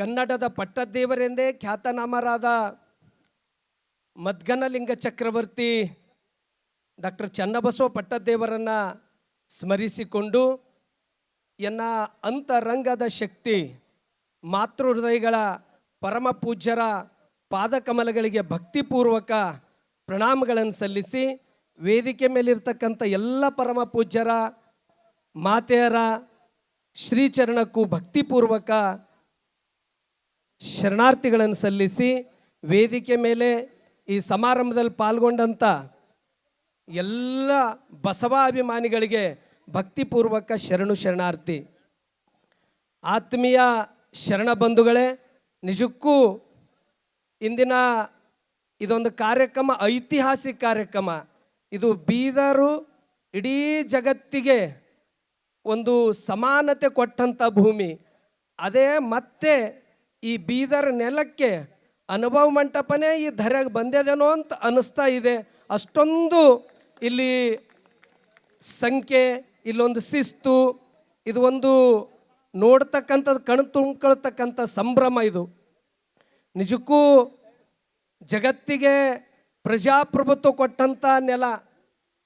ಕನ್ನಡದ ಪಟ್ಟದೇವರೆಂದೇ ಖ್ಯಾತನಾಮರಾದ ಮದ್ಗನಲಿಂಗ ಚಕ್ರವರ್ತಿ ಡಾಕ್ಟರ್ ಚನ್ನಬಸವ ಪಟ್ಟದೇವರನ್ನ ಸ್ಮರಿಸಿಕೊಂಡು ಎನ್ನ ಅಂತರಂಗದ ಶಕ್ತಿ ಮಾತೃ ಹೃದಯಗಳ ಪರಮ ಪೂಜ್ಯರ ಪಾದಕಮಲಗಳಿಗೆ ಭಕ್ತಿಪೂರ್ವಕ ಪ್ರಣಾಮಗಳನ್ನು ಸಲ್ಲಿಸಿ ವೇದಿಕೆ ಮೇಲಿರ್ತಕ್ಕಂಥ ಎಲ್ಲ ಪರಮ ಪೂಜ್ಯರ ಮಾತೆಯರ ಶ್ರೀಚರಣಕ್ಕೂ ಭಕ್ತಿಪೂರ್ವಕ ಶರಣಾರ್ಥಿಗಳನ್ನು ಸಲ್ಲಿಸಿ ವೇದಿಕೆ ಮೇಲೆ ಈ ಸಮಾರಂಭದಲ್ಲಿ ಪಾಲ್ಗೊಂಡಂಥ ಎಲ್ಲ ಬಸವಾಭಿಮಾನಿಗಳಿಗೆ ಭಕ್ತಿಪೂರ್ವಕ ಶರಣು ಶರಣಾರ್ಥಿ. ಆತ್ಮೀಯ ಶರಣ ಬಂಧುಗಳೇ, ನಿಜಕ್ಕೂ ಇಂದಿನ ಇದೊಂದು ಕಾರ್ಯಕ್ರಮ, ಐತಿಹಾಸಿಕ ಕಾರ್ಯಕ್ರಮ. ಇದು ಬೀದರು ಇಡೀ ಜಗತ್ತಿಗೆ ಒಂದು ಸಮಾನತೆ ಕೊಟ್ಟಂಥ ಭೂಮಿ. ಅದೇ ಮತ್ತೆ ಈ ಬೀದರ್ ನೆಲಕ್ಕೆ ಅನುಭವ ಮಂಟಪನೇ ಈ ಧರೆಗೆ ಬಂದಿದೆನೋ ಅಂತ ಅನ್ನಿಸ್ತಾ ಇದೆ. ಅಷ್ಟೊಂದು ಇಲ್ಲಿ ಸಂಖ್ಯೆ, ಇಲ್ಲೊಂದು ಶಿಸ್ತು, ಇದು ಒಂದು ನೋಡ್ತಕ್ಕಂಥದ್ದು ಕಣ್ ತುಂಬ್ಕೊಳ್ತಕ್ಕಂಥ ಸಂಭ್ರಮ ಇದು. ನಿಜಕ್ಕೂ ಜಗತ್ತಿಗೆ ಪ್ರಜಾಪ್ರಭುತ್ವ ಕೊಟ್ಟಂಥ ನೆಲ,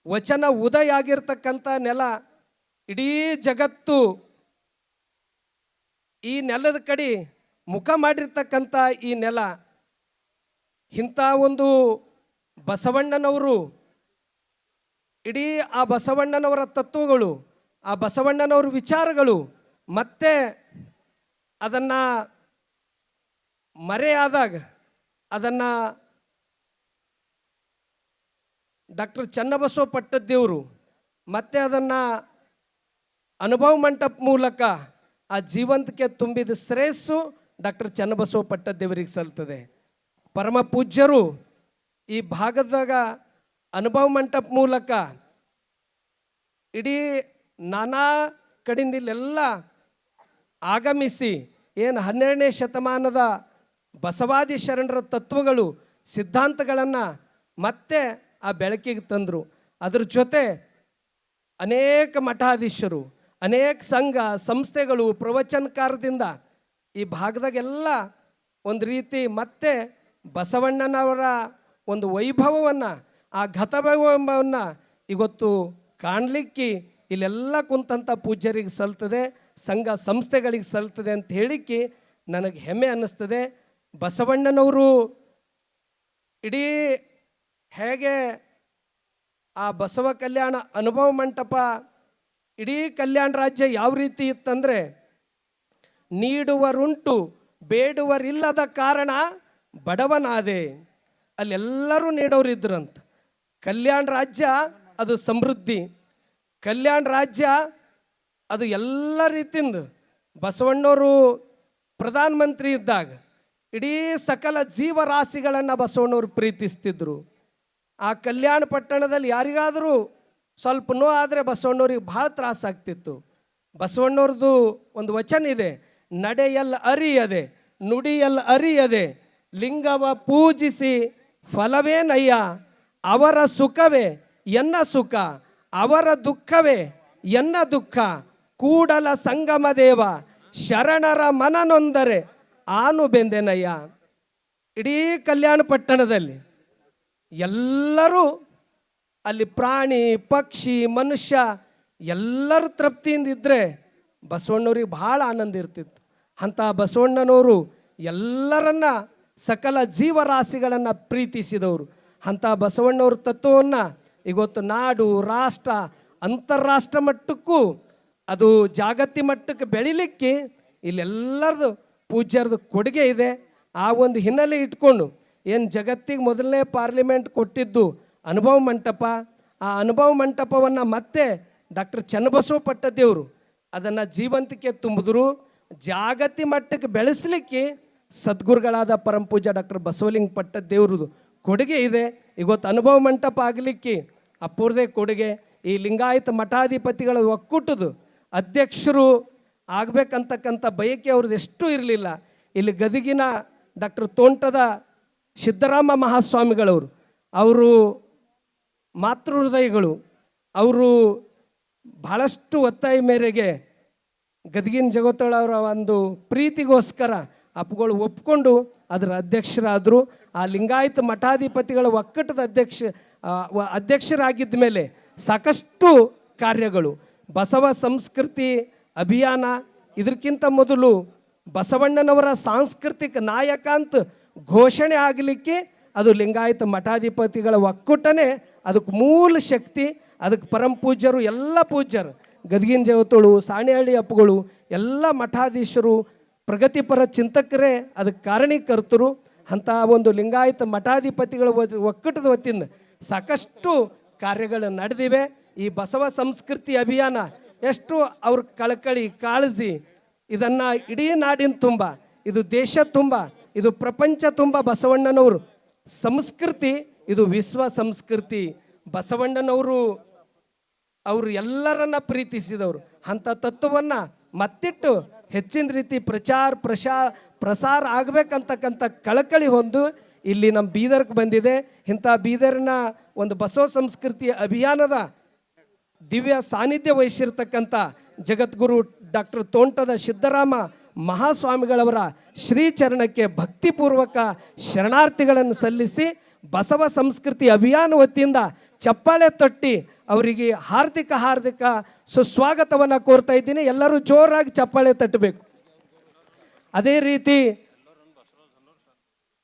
ವಚನ ಉದಯ ಆಗಿರ್ತಕ್ಕಂಥ ನೆಲ, ಇಡೀ ಜಗತ್ತು ಈ ನೆಲದ ಕಡೆ ಮುಖ ಮಾಡಿರ್ತಕ್ಕಂಥ ಈ ನೆಲ, ಇಂಥ ಒಂದು ಬಸವಣ್ಣನವರು, ಇಡೀ ಆ ಬಸವಣ್ಣನವರ ತತ್ವಗಳು, ಆ ಬಸವಣ್ಣನವರ ವಿಚಾರಗಳು, ಮತ್ತೆ ಅದನ್ನು ಮರೆಯಾದಾಗ ಅದನ್ನು ಡಾಕ್ಟರ್ ಚನ್ನಬಸವ ಪಟ್ಟದ್ದೇವರು, ಮತ್ತೆ ಅದನ್ನು ಅನುಭವ ಮಂಟಪ ಮೂಲಕ ಆ ಜೀವಂತಿಕೆ ತುಂಬಿದ ಶ್ರೇಯಸ್ಸು ಡಾಕ್ಟರ್ ಚನ್ನಬಸವ ಪಟ್ಟದೇವರಿಗೆ ಸಲ್ತದೆ ಪರಮ ಪೂಜ್ಯರು ಈ ಭಾಗದಾಗ ಅನುಭವ ಮಂಟಪ ಮೂಲಕ ಇಡೀ ನಾನಾ ಕಡೆಯಿಂದ ಇಲ್ಲೆಲ್ಲ ಆಗಮಿಸಿ ಏನು ಹನ್ನೆರಡನೇ ಶತಮಾನದ ಬಸವಾದಿ ಶರಣರ ತತ್ವಗಳು, ಸಿದ್ಧಾಂತಗಳನ್ನು ಮತ್ತೆ ಆ ಬೆಳಕಿಗೆ ತಂದರು. ಅದ್ರ ಜೊತೆ ಅನೇಕ ಮಠಾಧೀಶರು, ಅನೇಕ ಸಂಘ, ಸಂಸ್ಥೆಗಳು, ಪ್ರವಚನಕಾರದಿಂದ ಈ ಭಾಗದಾಗೆಲ್ಲ ಒಂದು ರೀತಿ ಮತ್ತೆ ಬಸವಣ್ಣನವರ ಒಂದು ವೈಭವವನ್ನು, ಆ ಗತವೈಭವವನ್ನು ಇವತ್ತು ಕಾಣಲಿಕ್ಕೆ ಇಲ್ಲೆಲ್ಲ ಕುಂತಂಥ ಪೂಜ್ಯರಿಗೆ ಸಲ್ತದೆ, ಸಂಘ ಸಂಸ್ಥೆಗಳಿಗೆ ಸಲ್ತದೆ ಅಂತ ಹೇಳಿಕ್ಕೆ ನನಗೆ ಹೆಮ್ಮೆ ಅನ್ನಿಸ್ತದೆ. ಬಸವಣ್ಣನವರು ಇಡೀ ಹೇಗೆ ಆ ಬಸವ ಕಲ್ಯಾಣ ಅನುಭವ ಮಂಟಪ, ಇಡೀ ಕಲ್ಯಾಣ ರಾಜ್ಯ ಯಾವ ರೀತಿ ಇತ್ತಂದರೆ ನೀಡುವರುಂಟು, ಬೇಡುವರಿಲ್ಲದ ಕಾರಣ ಬಡವನಾದೆ. ಅಲ್ಲೆಲ್ಲರೂ ನೀಡೋರಿದ್ರಂತ ಕಲ್ಯಾಣ ರಾಜ್ಯ, ಅದು ಸಮೃದ್ಧಿ. ಕಲ್ಯಾಣ ರಾಜ್ಯ, ಅದು ಎಲ್ಲ ರೀತಿಯಿಂದ. ಬಸವಣ್ಣವರು ಪ್ರಧಾನಮಂತ್ರಿ ಇದ್ದಾಗ ಇಡೀ ಸಕಲ ಜೀವರಾಶಿಗಳನ್ನು ಬಸವಣ್ಣವರು ಪ್ರೀತಿಸ್ತಿದ್ರು. ಆ ಕಲ್ಯಾಣ ಪಟ್ಟಣದಲ್ಲಿ ಯಾರಿಗಾದರೂ ಸ್ವಲ್ಪ ನೋ ಆದರೆ ಬಸವಣ್ಣವ್ರಿಗೆ ಭಾಳ ತ್ರಾಸಾಗ್ತಿತ್ತು ಬಸವಣ್ಣವ್ರದ್ದು ಒಂದು ವಚನ ಇದೆ ನಡೆಯಲ್ಲ ಅರಿಯದೆ ನುಡಿಯಲ್ ಅರಿಯದೆ, ಲಿಂಗವ ಪೂಜಿಸಿ ಫಲವೇನಯ್ಯ? ಅವರ ಸುಖವೇ ಎನ್ನ ಸುಖ? ಅವರ ದುಃಖವೇ ಎನ್ನ ದುಃಖ? ಕೂಡಲ ಸಂಗಮ ದೇವ, ಶರಣರ ಮನನೊಂದರೆ ಆನು ಬೆಂದೆನಯ್ಯ. ಇಡೀ ಕಲ್ಯಾಣ ಪಟ್ಟಣದಲ್ಲಿ ಎಲ್ಲರೂ ಅಲ್ಲಿ ಪ್ರಾಣಿ, ಪಕ್ಷಿ, ಮನುಷ್ಯ ಎಲ್ಲರೂ ತೃಪ್ತಿಯಿಂದ ಇದ್ದರೆ ಬಸವಣ್ಣವ್ರಿಗೆ ಭಾಳ ಆನಂದ ಇರ್ತಿತ್ತು. ಅಂಥ ಬಸವಣ್ಣನವರು ಎಲ್ಲರನ್ನ ಸಕಲ ಜೀವರಾಶಿಗಳನ್ನು ಪ್ರೀತಿಸಿದವರು. ಅಂಥ ಬಸವಣ್ಣವ್ರ ತತ್ವವನ್ನು ಇವತ್ತು ನಾಡು, ರಾಷ್ಟ್ರ, ಅಂತಾರಾಷ್ಟ್ರ ಮಟ್ಟಕ್ಕೂ, ಅದು ಜಾಗತಿ ಮಟ್ಟಕ್ಕೆ ಬೆಳಿಲಿಕ್ಕೆ ಇಲ್ಲೆಲ್ಲರದು ಪೂಜ್ಯರದು ಕೊಡುಗೆ ಇದೆ. ಆ ಒಂದು ಹಿನ್ನೆಲೆ ಇಟ್ಕೊಂಡು ಏನು ಜಗತ್ತಿಗೆ ಮೊದಲನೇ ಪಾರ್ಲಿಮೆಂಟ್ ಕೊಟ್ಟಿದ್ದು ಅನುಭವ ಮಂಟಪ. ಆ ಅನುಭವ ಮಂಟಪವನ್ನು ಮತ್ತೆ ಡಾಕ್ಟರ್ ಚನ್ನಬಸವ ಪಟ್ಟದೇವರು ಅದನ್ನು ಜೀವಂತಿಕೆ ತುಂಬಿದ್ರು ಜಾಗತಿ ಮಟ್ಟಕ್ಕೆ ಬೆಳೆಸಲಿಕ್ಕೆ ಸದ್ಗುರುಗಳಾದ ಪರಂ ಪೂಜಾ ಡಾಕ್ಟರ್ ಬಸವಲಿಂಗ ಪಟ್ಟದೇವ್ರದ್ದು ಕೊಡುಗೆ ಇದೆ. ಇವತ್ತು ಅನುಭವ ಮಂಟಪ ಆಗಲಿಕ್ಕೆ ಅಪೂರ್ದೇ ಕೊಡುಗೆ. ಈ ಲಿಂಗಾಯತ ಮಠಾಧಿಪತಿಗಳ ಒಕ್ಕೂಟದು ಅಧ್ಯಕ್ಷರು ಆಗಬೇಕಂತಕ್ಕಂಥ ಬಯಕೆ ಅವ್ರದ್ದು ಎಷ್ಟು ಇರಲಿಲ್ಲ. ಇಲ್ಲಿ ಗದಗಿನ ಡಾಕ್ಟರ್ ತೋಂಟದ ಸಿದ್ದರಾಮ ಮಹಾಸ್ವಾಮಿಗಳವರು, ಅವರು ಮಾತೃ ಹೃದಯಗಳು, ಅವರು ಬಹಳಷ್ಟು ಒತ್ತಾಯ ಮೇರೆಗೆ ಗದಗಿನ ಜಗತ್ತೊಳವರ ಒಂದು ಪ್ರೀತಿಗೋಸ್ಕರ ಅಪ್ಪಗಳು ಒಪ್ಕೊಂಡು ಅದರ ಅಧ್ಯಕ್ಷರಾದರು. ಆ ಲಿಂಗಾಯತ ಮಠಾಧಿಪತಿಗಳ ಒಕ್ಕಟದ ಅಧ್ಯಕ್ಷ ಅಧ್ಯಕ್ಷರಾಗಿದ್ದ ಮೇಲೆ ಸಾಕಷ್ಟು ಕಾರ್ಯಗಳು. ಬಸವ ಸಂಸ್ಕೃತಿ ಅಭಿಯಾನ, ಇದಕ್ಕಿಂತ ಮೊದಲು ಬಸವಣ್ಣನವರ ಸಾಂಸ್ಕೃತಿಕ ನಾಯಕ ಅಂತ ಘೋಷಣೆ ಆಗಲಿಕ್ಕೆ ಅದು ಲಿಂಗಾಯತ ಮಠಾಧಿಪತಿಗಳ ಒಕ್ಕೂಟನೇ ಅದಕ್ಕೆ ಮೂಲ ಶಕ್ತಿ. ಅದಕ್ಕೆ ಪರಮ ಪೂಜ್ಯರು ಎಲ್ಲ ಪೂಜ್ಯರು, ಗದಗಿನ ಜಗತ್ತೋಳು ಸಾಣೆಹಳ್ಳಿ ಅಪ್ಪುಗಳು, ಎಲ್ಲ ಮಠಾಧೀಶರು, ಪ್ರಗತಿಪರ ಚಿಂತಕರೇ, ಅದಕ್ಕೆ ಕಾರಣೀಕರ್ತರು, ಅಂಥ ಒಂದು ಲಿಂಗಾಯತ ಮಠಾಧಿಪತಿಗಳ ಒಕ್ಕೂಟದ ವತಿಯಿಂದ ಸಾಕಷ್ಟು ಕಾರ್ಯಗಳು ನಡೆದಿವೆ. ಈ ಬಸವ ಸಂಸ್ಕೃತಿ ಅಭಿಯಾನ ಎಷ್ಟು ಅವ್ರ ಕಳಕಳಿ, ಕಾಳಜಿ, ಇದನ್ನ ಇಡೀ ನಾಡಿನ ತುಂಬ, ಇದು ದೇಶ ತುಂಬ, ಇದು ಪ್ರಪಂಚ ತುಂಬ ಬಸವಣ್ಣನವರು. ಸಂಸ್ಕೃತಿ, ಇದು ವಿಶ್ವ ಸಂಸ್ಕೃತಿ. ಬಸವಣ್ಣನವರು ಅವರು ಎಲ್ಲರನ್ನ ಪ್ರೀತಿಸಿದವರು. ಅಂಥ ತತ್ವವನ್ನು ಮತ್ತಿಟ್ಟು ಹೆಚ್ಚಿನ ರೀತಿ ಪ್ರಚಾರ ಪ್ರಸಾರ ಪ್ರಸಾರ ಆಗಬೇಕಂತಕ್ಕಂಥ ಕಳಕಳಿ ಹೊಂದು ಇಲ್ಲಿ ನಮ್ಮ ಬೀದರ್ಗೆ ಬಂದಿದೆ. ಇಂಥ ಬೀದರ್ನ ಒಂದು ಬಸವ ಸಂಸ್ಕೃತಿ ಅಭಿಯಾನದ ದಿವ್ಯ ಸಾನ್ನಿಧ್ಯ ವಹಿಸಿರ್ತಕ್ಕಂಥ ಜಗದ್ಗುರು ಡಾಕ್ಟರ್ ತೋಂಟದ ಸಿದ್ದರಾಮ ಮಹಾಸ್ವಾಮಿಗಳವರ ಶ್ರೀಚರಣಕ್ಕೆ ಭಕ್ತಿಪೂರ್ವಕ ಶರಣಾರ್ಥಿಗಳನ್ನು ಸಲ್ಲಿಸಿ ಬಸವ ಸಂಸ್ಕೃತಿ ಅಭಿಯಾನ ವತಿಯಿಂದ ಚಪ್ಪಾಳೆ ತಟ್ಟಿ ಅವರಿಗೆ ಹಾರ್ದಿಕ ಹಾರ್ದಿಕ ಸುಸ್ವಾಗತವನ್ನು ಕೋರ್ತಾ ಇದ್ದೀನಿ. ಎಲ್ಲರೂ ಜೋರಾಗಿ ಚಪ್ಪಾಳೆ ತಟ್ಟಬೇಕು. ಅದೇ ರೀತಿ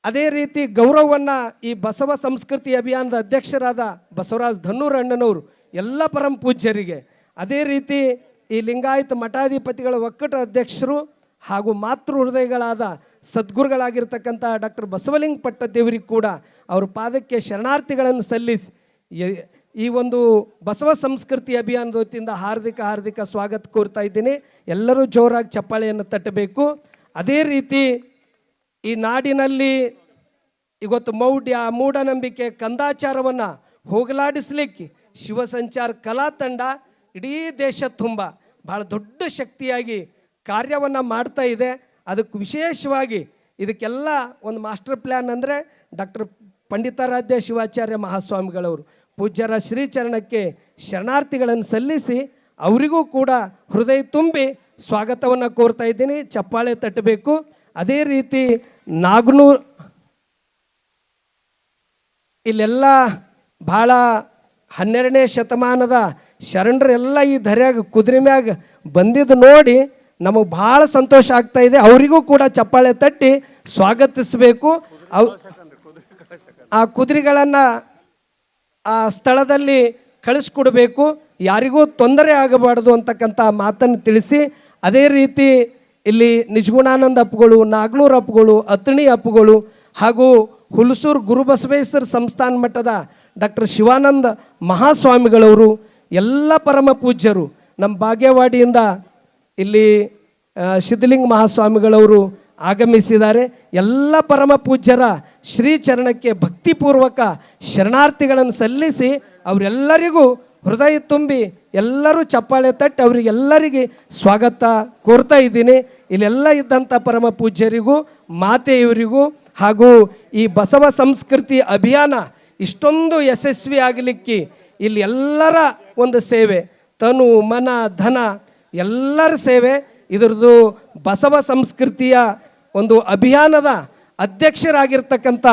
ಅದೇ ರೀತಿ ಗೌರವವನ್ನು ಈ ಬಸವ ಸಂಸ್ಕೃತಿ ಅಭಿಯಾನದ ಅಧ್ಯಕ್ಷರಾದ ಬಸವರಾಜ್ ಧನ್ನೂರ್ ಅಣ್ಣನವರು, ಎಲ್ಲ ಪರಂ ಪೂಜ್ಯರಿಗೆ, ಅದೇ ರೀತಿ ಈ ಲಿಂಗಾಯತ ಮಠಾಧಿಪತಿಗಳ ಒಕ್ಕಟ ಅಧ್ಯಕ್ಷರು ಹಾಗೂ ಮಾತೃ ಹೃದಯಗಳಾದ ಸದ್ಗುರುಗಳಾಗಿರ್ತಕ್ಕಂಥ ಡಾಕ್ಟರ್ ಬಸವಲಿಂಗ ಪಟ್ಟದೇವರಿಗೆ ಕೂಡ ಅವ್ರ ಪಾದಕ್ಕೆ ಶರಣಾರ್ಥಿಗಳನ್ನು ಸಲ್ಲಿಸಿ ಈ ಒಂದು ಬಸವ ಸಂಸ್ಕೃತಿ ಅಭಿಯಾನದ ವತಿಯಿಂದ ಹಾರ್ದಿಕ ಹಾರ್ದಿಕ ಸ್ವಾಗತ ಕೋರ್ತಾ ಇದ್ದೀನಿ. ಎಲ್ಲರೂ ಜೋರಾಗಿ ಚಪ್ಪಾಳೆಯನ್ನು ತಟ್ಟಬೇಕು. ಅದೇ ರೀತಿ ಈ ನಾಡಿನಲ್ಲಿ ಇವತ್ತು ಮೌಢ್ಯ, ಮೂಢನಂಬಿಕೆ, ಕಂದಾಚಾರವನ್ನು ಹೋಗಲಾಡಿಸ್ಲಿಕ್ಕೆ ಶಿವಸಂಚಾರ ಕಲಾ ತಂಡ ಇಡೀ ದೇಶ ತುಂಬ ಭಾಳ ದೊಡ್ಡ ಶಕ್ತಿಯಾಗಿ ಕಾರ್ಯವನ್ನು ಮಾಡ್ತಾ ಇದೆ. ಅದಕ್ಕೆ ವಿಶೇಷವಾಗಿ ಇದಕ್ಕೆಲ್ಲ ಒಂದು ಮಾಸ್ಟರ್ ಪ್ಲ್ಯಾನ್ ಅಂದರೆ ಡಾಕ್ಟರ್ ಪಂಡಿತಾರಾಧ್ಯ ಶಿವಾಚಾರ್ಯ ಮಹಾಸ್ವಾಮಿಗಳವರು. ಪೂಜ್ಯರ ಶ್ರೀಚರಣಕ್ಕೆ ಶರಣಾರ್ಥಿಗಳನ್ನು ಸಲ್ಲಿಸಿ ಅವರಿಗೂ ಕೂಡ ಹೃದಯ ತುಂಬಿ ಸ್ವಾಗತವನ್ನು ಕೋರ್ತಾ ಇದ್ದೀನಿ. ಚಪ್ಪಾಳೆ ತಟ್ಟಬೇಕು. ಅದೇ ರೀತಿ ನಾಗನೂರ್ ಇಲ್ಲೆಲ್ಲ ಭಾಳ ಹನ್ನೆರಡನೇ ಶತಮಾನದ ಶರಣರೆಲ್ಲ ಈ ಧರ್ಯಾಗ ಕುದುರೆ ಮ್ಯಾಗ ಬಂದಿದ್ದು ನೋಡಿ ನಮಗೆ ಭಾಳ ಸಂತೋಷ ಆಗ್ತಾ ಇದೆ. ಅವರಿಗೂ ಕೂಡ ಚಪ್ಪಾಳೆ ತಟ್ಟಿ ಸ್ವಾಗತಿಸಬೇಕು. ಅವ್ ಆ ಕುದುರೆಗಳನ್ನು ಆ ಸ್ಥಳದಲ್ಲಿ ಕಳಿಸ್ಕೊಡ್ಬೇಕು. ಯಾರಿಗೂ ತೊಂದರೆ ಆಗಬಾರ್ದು ಅಂತಕ್ಕಂಥ ಮಾತನ್ನು ತಿಳಿಸಿ, ಅದೇ ರೀತಿ ಇಲ್ಲಿ ನಿಜಗುಣಾನಂದ ಅಪ್ಪಗಳು, ನಾಗನೂರು ಅಪ್ಪಗಳು ಅತಣಿ ಅಪ್ಪಗಳು ಹಾಗೂ ಹುಲಸೂರು ಗುರುಬಸವೇಶ್ವರ ಸಂಸ್ಥಾನ ಮಠದ ಡಾಕ್ಟರ್ ಶಿವಾನಂದ ಮಹಾಸ್ವಾಮಿಗಳವರು, ಎಲ್ಲ ಪರಮ ಪೂಜ್ಯರು. ನಮ್ಮ ಭಾಗ್ಯವಾಡಿಯಿಂದ ಇಲ್ಲಿ ಸಿದ್ಧಲಿಂಗ ಮಹಾಸ್ವಾಮಿಗಳವರು ಆಗಮಿಸಿದ್ದಾರೆ. ಎಲ್ಲ ಪರಮ ಪೂಜ್ಯರ ಶ್ರೀಚರಣಕ್ಕೆ ಭಕ್ತಿಪೂರ್ವಕ ಶರಣಾರ್ಥಿಗಳನ್ನು ಸಲ್ಲಿಸಿ ಅವರೆಲ್ಲರಿಗೂ ಹೃದಯ ತುಂಬಿ ಎಲ್ಲರೂ ಚಪ್ಪಾಳೆ ತಟ್ಟಿ ಅವರಿಗೆಲ್ಲರಿಗೆ ಸ್ವಾಗತ ಕೋರ್ತಾ ಇದ್ದೀನಿ. ಇಲ್ಲೆಲ್ಲ ಇದ್ದಂಥ ಪರಮ ಪೂಜ್ಯರಿಗೂ, ಮಾತೆಯವರಿಗೂ ಹಾಗೂ ಈ ಬಸವ ಸಂಸ್ಕೃತಿ ಅಭಿಯಾನ ಇಷ್ಟೊಂದು ಯಶಸ್ವಿ ಆಗಲಿಕ್ಕೆ ಇಲ್ಲಿ ಎಲ್ಲರ ಒಂದು ಸೇವೆ, ತನು, ಮನ, ಧನ ಎಲ್ಲರ ಸೇವೆ. ಇದರದು ಬಸವ ಸಂಸ್ಕೃತಿಯ ಒಂದು ಅಭಿಯಾನದ ಅಧ್ಯಕ್ಷರಾಗಿರ್ತಕ್ಕಂಥ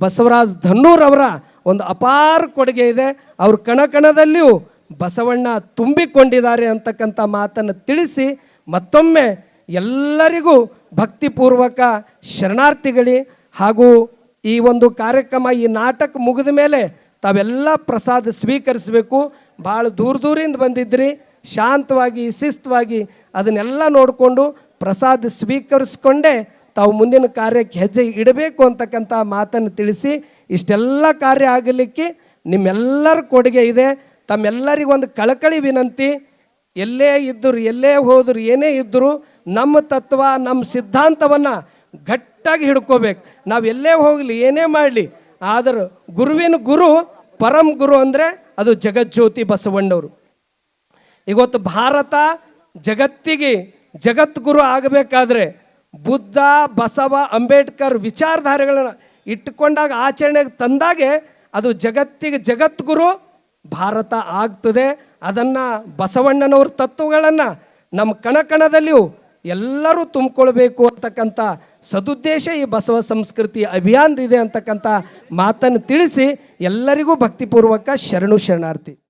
ಬಸವರಾಜ್ ಧನ್ನೂರ್ ಅವರ ಒಂದು ಅಪಾರ ಕೊಡುಗೆ ಇದೆ. ಅವ್ರ ಕಣಕಣದಲ್ಲಿಯೂ ಬಸವಣ್ಣ ತುಂಬಿಕೊಂಡಿದ್ದಾರೆ ಅಂತಕ್ಕಂಥ ಮಾತನ್ನು ತಿಳಿಸಿ ಮತ್ತೊಮ್ಮೆ ಎಲ್ಲರಿಗೂ ಭಕ್ತಿಪೂರ್ವಕ ಶರಣಾರ್ಥಿಗಳಿ ಹಾಗೂ ಈ ಒಂದು ಕಾರ್ಯಕ್ರಮ, ಈ ನಾಟಕ ಮುಗಿದ ಮೇಲೆ ತಾವೆಲ್ಲ ಪ್ರಸಾದ ಸ್ವೀಕರಿಸಬೇಕು. ಭಾಳ ದೂರ ದೂರಿಂದ ಬಂದಿದ್ರಿ. ಶಾಂತವಾಗಿ, ಶಿಸ್ತವಾಗಿ ಅದನ್ನೆಲ್ಲ ನೋಡಿಕೊಂಡು ಪ್ರಸಾದ ಸ್ವೀಕರಿಸ್ಕೊಂಡೇ ತಾವು ಮುಂದಿನ ಕಾರ್ಯಕ್ಕೆ ಹೆಜ್ಜೆ ಇಡಬೇಕು ಅಂತಕ್ಕಂಥ ಮಾತನ್ನು ತಿಳಿಸಿ ಇಷ್ಟೆಲ್ಲ ಕಾರ್ಯ ಆಗಲಿಕ್ಕೆ ನಿಮ್ಮೆಲ್ಲರ ಕೊಡುಗೆ ಇದೆ. ತಮ್ಮೆಲ್ಲರಿಗೂ ಒಂದು ಕಳಕಳಿ ವಿನಂತಿ. ಎಲ್ಲೇ ಇದ್ದರು, ಎಲ್ಲೇ ಹೋದರು, ಏನೇ ಇದ್ದರೂ ನಮ್ಮ ತತ್ವ, ನಮ್ಮ ಸಿದ್ಧಾಂತವನ್ನು ಗಟ್ಟಾಗಿ ಹಿಡ್ಕೋಬೇಕು. ನಾವು ಎಲ್ಲೇ ಹೋಗಲಿ, ಏನೇ ಮಾಡಲಿ, ಆದರೂ ಗುರುವಿನ ಗುರು, ಪರಂ ಗುರು ಅಂದರೆ ಅದು ಜಗಜ್ಯೋತಿ ಬಸವಣ್ಣವರು. ಇವತ್ತು ಭಾರತ ಜಗತ್ತಿಗೆ ಜಗದ್ಗುರು ಆಗಬೇಕಾದ್ರೆ ಬುದ್ಧ, ಬಸವ, ಅಂಬೇಡ್ಕರ್ ವಿಚಾರಧಾರೆಗಳನ್ನು ಇಟ್ಟುಕೊಂಡಾಗ ಆಚರಣೆಗೆ ತಂದಾಗೆ ಅದು ಜಗತ್ತಿಗೆ ಜಗದ್ಗುರು ಭಾರತ ಆಗ್ತದೆ. ಅದನ್ನು ಬಸವಣ್ಣನವ್ರ ತತ್ವಗಳನ್ನು ನಮ್ಮ ಕಣಕಣದಲ್ಲಿಯೂ ಎಲ್ಲರೂ ತುಂಬಿಕೊಳ್ಬೇಕು ಅಂತಕ್ಕಂಥ ಸದುದ್ದೇಶ ಈ ಬಸವ ಸಂಸ್ಕೃತಿ ಅಭಿಯಾನದಿದೆ ಅಂತಕ್ಕಂಥ ಮಾತನ್ನು ತಿಳಿಸಿ ಎಲ್ಲರಿಗೂ ಭಕ್ತಿಪೂರ್ವಕ ಶರಣು ಶರಣಾರ್ಥಿ.